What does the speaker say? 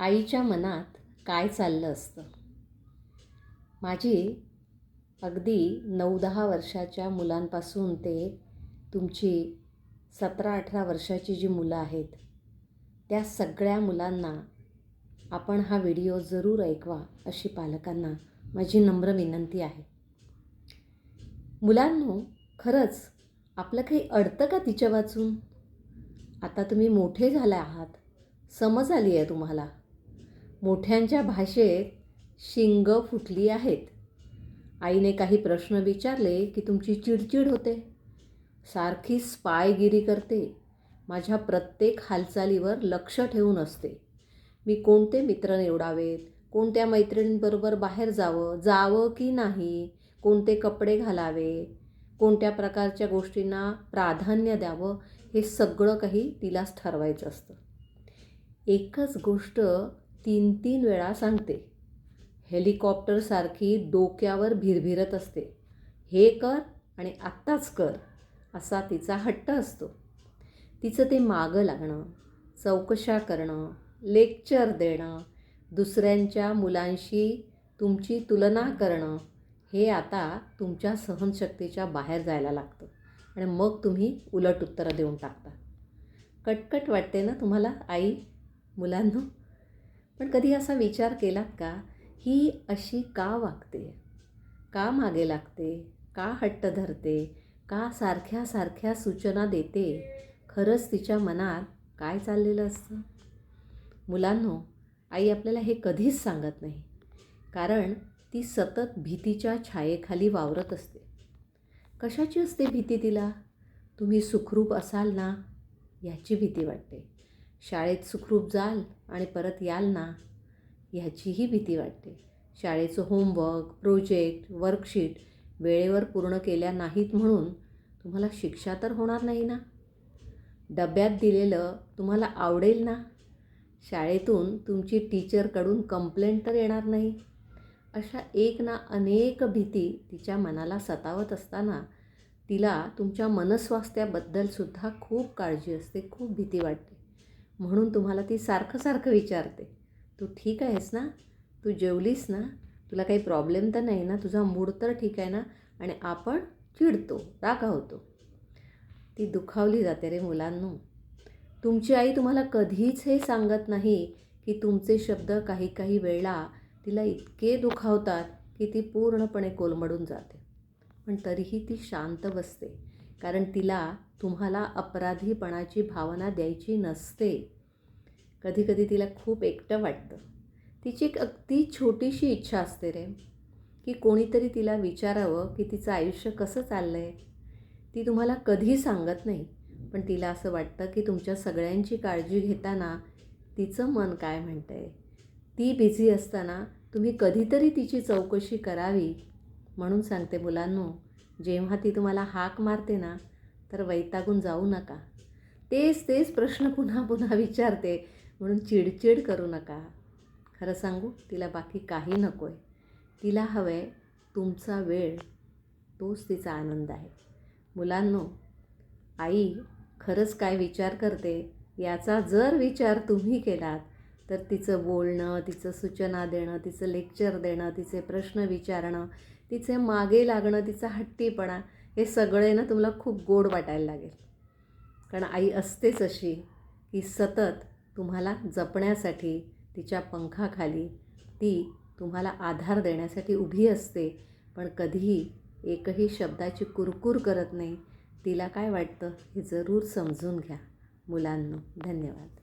आईच्या मनात काय चाललं असतं? माझी अगदी नऊ दहा वर्षाच्या मुलांपासून ते तुमची सतरा अठरा वर्षाची जी मुलं आहेत त्या सगळ्या मुलांना आपण हा व्हिडिओ जरूर ऐकवा अशी पालकांना माझी नम्र विनंती आहे. मुलांनो खरंच आपलं काही अडतं का तिच्या वाचून? आता तुम्ही मोठे झाले आहात समज आली आहे तुम्हाला. मोठ्यांच्या भाषेत शिंग फुटली आहेत. आईने काही प्रश्न विचारले की तुमची चिडचिड होते. सारखी स्पायगिरी करते. माझ्या प्रत्येक हालचालीवर लक्ष ठेवून असते. मी कोणते मित्र निवडावेत? कोणत्या मैत्रिणींबरोबर बाहेर जावं? जावं की नाही? कोणते कपडे घालावे कोणत्या प्रकारच्या गोष्टींना प्राधान्य द्यावं? हे सगळं काही तिलाच ठरवायचं असतं. एकच गोष्ट तीन तीन वेळा सांगते. हेलिकॉप्टरसारखी डोक्यावर भिरभिरत असते. हे कर आणि आत्ताच कर असा तिचा हट्ट असतो. तिचं ते मागं लागणं चौकशा करणं लेक्चर देणं दुसऱ्यांच्या मुलांशी तुमची तुलना करणं हे आता तुमच्या सहनशक्तीच्या बाहेर जायला लागतं. आणि मग तुम्ही उलट उत्तरं देऊन टाकता. कटकट वाटते ना तुम्हाला आई? मुलांनो? पण कधी असा विचार केलात का? ही अशी का वागते? का मागे लागते? का हट्ट धरते? का सारख्या सारख्या सूचना देते? खरंच तिच्या मनात काय चाललेलं असतं? मुलांनो आई आपल्याला हे कधीच सांगत नाही. कारण ती सतत भीतीच्या छायेखाली वावरत असते. कशाची असते भीती तिला? तुम्ही सुखरूप असाल ना? याची भीती वाटते. शाळेत सुखरूप जाल आणि परत याल ना? ह्याचीही भीती वाटते. शाळेचं होमवर्क प्रोजेक्ट वर्कशीट वेळेवर पूर्ण केल्या नाहीत म्हणून तुम्हाला शिक्षा तर होणार नाही ना? डब्यात दिलेलं तुम्हाला आवडेल ना? शाळेतून तुमची टीचरकडून कंप्लेंट तर येणार नाही. अशा एक ना अनेक भीती तिच्या मनाला सतावत असताना तिला तुमच्या मनस्वास्थ्याबद्दलसुद्धा खूप काळजी असते खूप भीती वाटते. म्हणून तुम्हाला ती सारखं सारखं विचारते. तू ठीक आहेस ना? तू जेवलीस ना? तुला काही प्रॉब्लेम तर नाही ना? तुझा मूड तर ठीक आहे ना? आणि आपण चिडतो रागावतो ती दुखावली जाते रे मुलांनो. तुमची आई तुम्हाला कधीच हे सांगत नाही की तुमचे शब्द काही काही वेळा तिला इतके दुखावतात की ती पूर्णपणे कोलमडून जाते. पण तरीही ती शांत बसते. कारण तिला तुम्हाला अपराधीपणाची भावना द्यायची नसते. कधीकधी तिला खूप एकटं वाटतं. तिची एक अगदी छोटीशी इच्छा असते रे की कोणीतरी तिला विचारावं की तिचं आयुष्य कसं चाललं आहे ती तुम्हाला कधी सांगत नाही पण तिला असं वाटतं की तुमच्या सगळ्यांची काळजी घेताना तिचं मन काय म्हणतं आहे ती बिझी असताना तुम्ही कधीतरी तिची चौकशी करावी म्हणून सांगते मुलांनो जेव्हा ती तुम्हाला हाक मारते ना तर वैतागून जाऊ नका. तेच तेच प्रश्न पुन्हा पुन्हा विचारते. म्हणून चिडचिड करू नका. खरं सांगू तिला बाकी काही नको आहे तिला हवं आहे तुमचा वेळ. तोच तिचा आनंद आहे. मुलांनो आई खरंच काय विचार करते याचा जर विचार तुम्ही केलात तर तिचं बोलणं तिचं सूचना देणं तिचं लेक्चर देणं तिचे प्रश्न विचारणं तिचे मागे लागणं तिचा हट्टीपणा हे सगळे ना तुम्हाला खूप गोड वाटायला लागेल. कारण आई असतेच अशी की सतत तुम्हाला जपण्यासाठी तिच्या पंखाखाली ती तुम्हाला आधार देण्यासाठी उभी असते. पण कधीही एकही शब्दाची कुरकुर करत नाही. तिला काय वाटतं हे जरूर समजून घ्या. मुलांनो धन्यवाद.